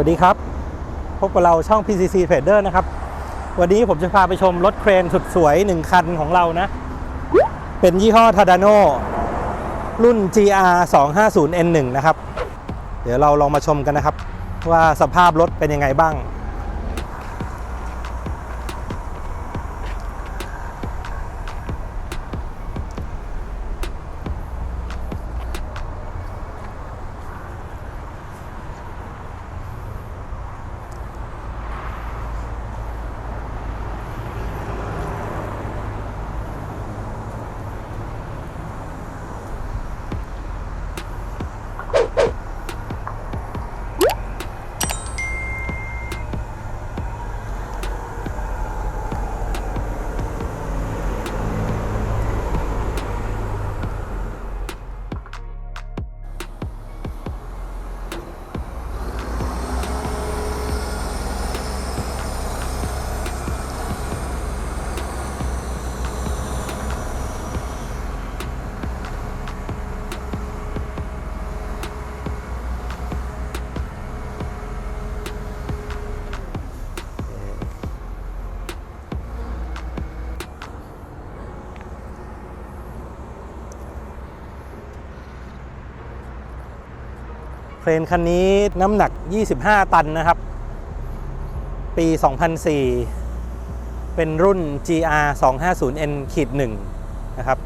สวัสดีครับ พบกับเราช่อง PCC Trader นะครับ วันนี้ผมจะพาไปชมรถเครนสุดสวย1คันของเรานะ เป็นยี่ห้อ Tadano รุ่น GR 250 N1 นะครับ เดี๋ยวเราลองมาชมกันนะครับ ว่าสภาพรถเป็นยังไงบ้าง รนคันนี้น้ำหนัก 25 ตันนะครับ ปี 2004 เป็นรุ่น GR 250N ขีด1นะครับ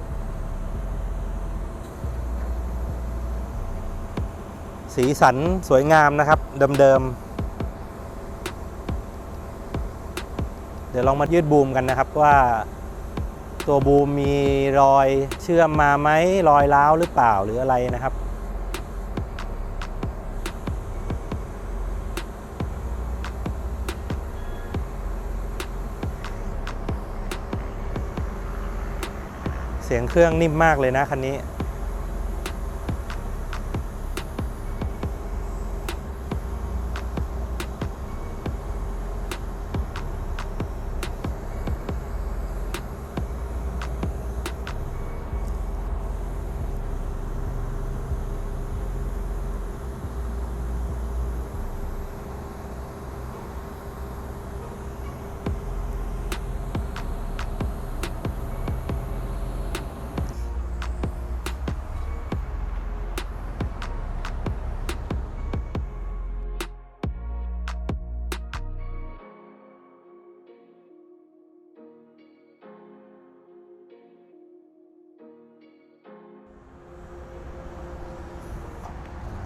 สีสันสวยงามนะครับ เดิมๆ เดี๋ยวลองมายืดบูมกันนะครับว่าตัวบูมมีรอยเชื่อมมาไหมรอยร้าวหรือเปล่าหรืออะไรนะครับ เสียงเครื่องนิ่มมากเลยนะคันนี้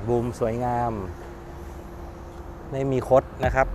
บูมสวยงาม ไม่มีคดนะครับ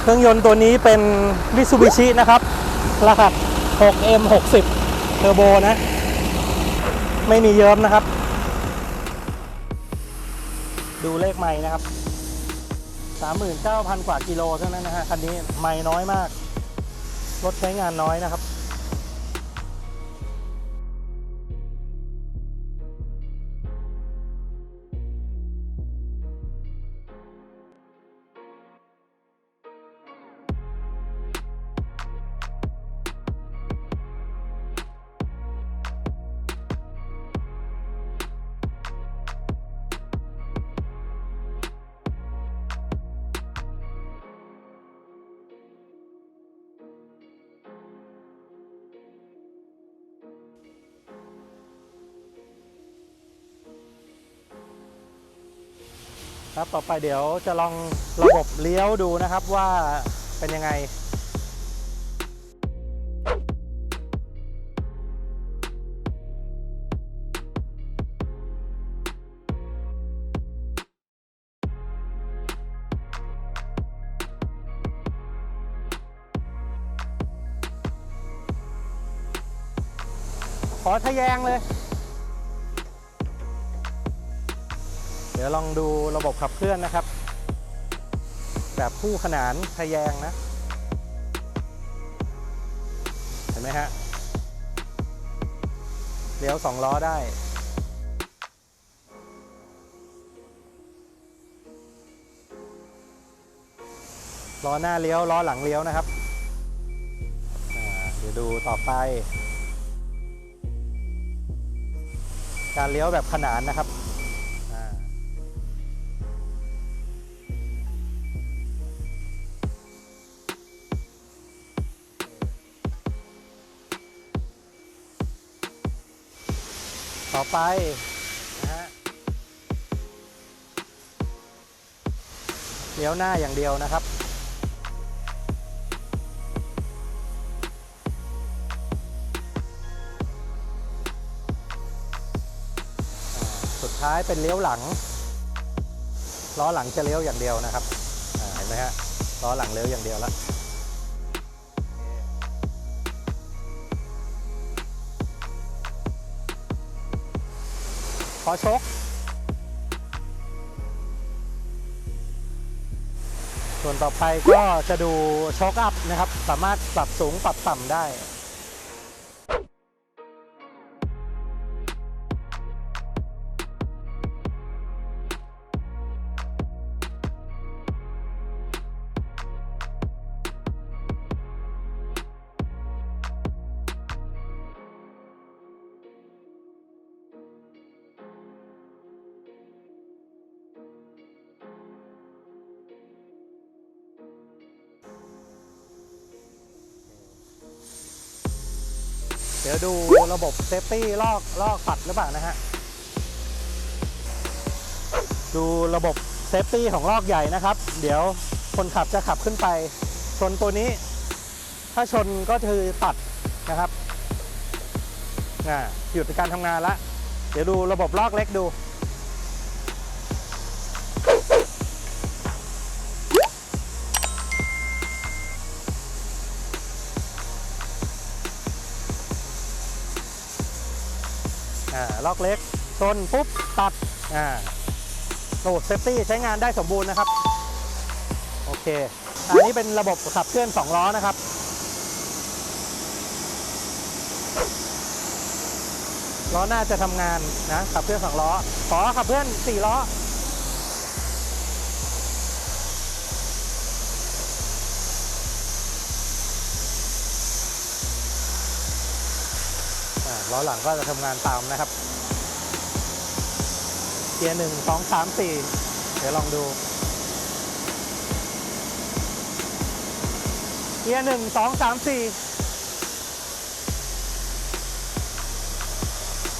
เครื่องยนต์ตัวนี้เป็น Mitsubishi นะครับ รหัส 6M60 เทอร์โบนะ ไม่มีเยิ้มนะครับ ดูเลขไม้นะครับ 39,000 กว่ากิโลเท่านั้นนะฮะ คันนี้ไม้น้อยมาก รถใช้งานน้อยนะครับ ครับต่อไปเดี๋ยวจะลองระบบเลี้ยวดูนะครับว่าเป็นยังไงขอทะแยงเลย ดี๋ยวลองดูระบบขับเคลื่อนนะครับ แบบคู่ขนานทะแยงนะ เห็นไหมฮะเลี้ยวสองล้อได้ ล้อหน้าเลี้ยวล้อหลังเลี้ยวนะครับเดี๋ยวดูต่อไป การเลี้ยวแบบขนานนะครับ ต่อไปนะฮะเลี้ยวหน้าอย่างเดียวนะครับ สุดท้ายเป็นเลี้ยวหลัง ล้อหลังจะเลี้ยวอย่างเดียวนะครับเห็นไหมฮะล้อหลังเลี้ยวอย่างเดียวแล้ว อชก ส่วนต่อไปก็จะดูช็อคอัพนะครับ สามารถปรับสูงปรับต่ำได้ เดี๋ยวดูระบบเซฟตี้ลอกลอกปัดหรือเปล่านะฮะ ดูระบบเซฟตี้ของลอกใหญ่นะครับ เดี๋ยวคนขับจะขับขึ้นไป ชนตัวนี้ ถ้าชนก็คือตัดนะครับอ่าหยุดการทำงานละ เดี๋ยวดูระบบลอกเล็กดู ล็อกเล็ก ชนปุ๊บตัดอ่าระบบเซฟตี้ใช้งานได้สมบูรณ์นะครับ โอเค อันนี้เป็นระบบขับเคลื่อน 2 ล้อนะครับ ล้อหน้าจะทำงานนะขับเคลื่อน 2 ล้อขอขับเคลื่อน 4 ล้อ ล้อหลังก็จะทำงานตามนะครับ เกียร์หนึ่งสองสามสี่เดี๋ยวลองดู เกียร์หนึ่งสองสามสี่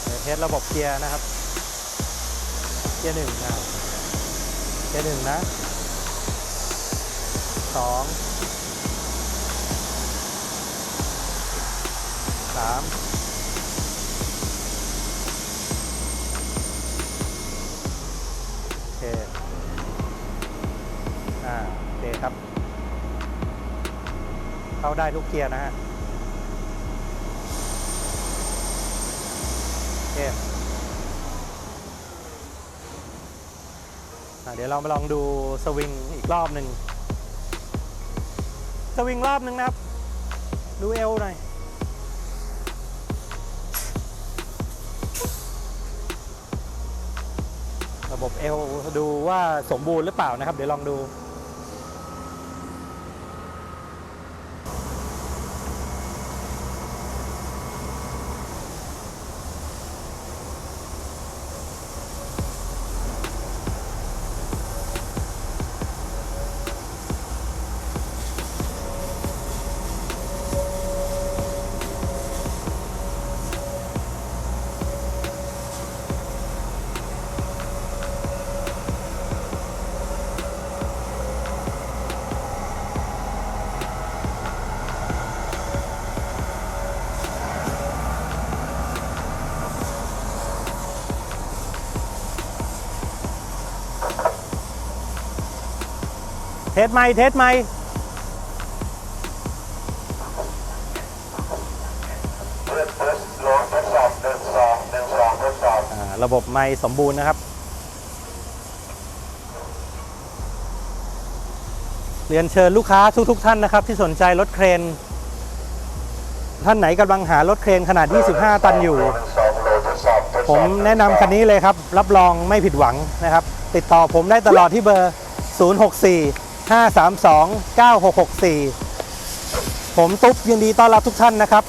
เดี๋ยวเทสระบบเกียร์นะครับ เกียร์หนึ่งนะเกียร์หนึ่งนะสอง เข้าได้ทุกเกียร์นะฮะโอเคเดี๋ยวเรามาลองดูสวิงอีกรอบหนึ่งสวิงรอบหนึ่งนะครับ ดูเอวหน่อยระบบเอลดูว่าสมบูรณ์หรือเปล่านะครับ เดี๋ยวลองดู สไม้เทสไมค์เพื่อนเทดสอบหนึ่งสองหนึ่งสองทดสอบอ่าระบบไมค์สมบูรณ์นะครับ เรียนเชิญลูกค้าทุกๆท่านนะครับ ที่สนใจรถเครน ท่านไหนกำลังหารถเครนขนาด 25 ตันอยู่หนึ่งสองโลทดสอบทดสอบผมแนะนำคันนี้เลยครับ รับรองไม่ผิดหวังนะครับ ติดต่อผมได้ตลอดที่เบอร์ 064 532 9664 ผมตุ๊บยินดีต้อนรับทุกท่านนะครับ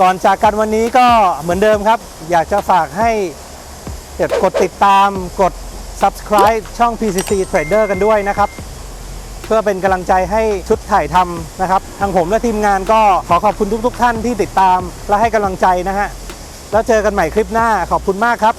ก่อนจากกันวันนี้ก็เหมือนเดิมครับ อยากจะฝากให้กดติดตามกด subscribe ช่อง PCC Trader กันด้วยนะครับ เพื่อเป็นกำลังใจให้ชุดถ่ายทำนะครับ ทางผมและทีมงานก็ขอขอบคุณทุกๆท่านที่ติดตามและให้กำลังใจนะฮะ แล้วเจอกันใหม่คลิปหน้าขอบคุณมากครับ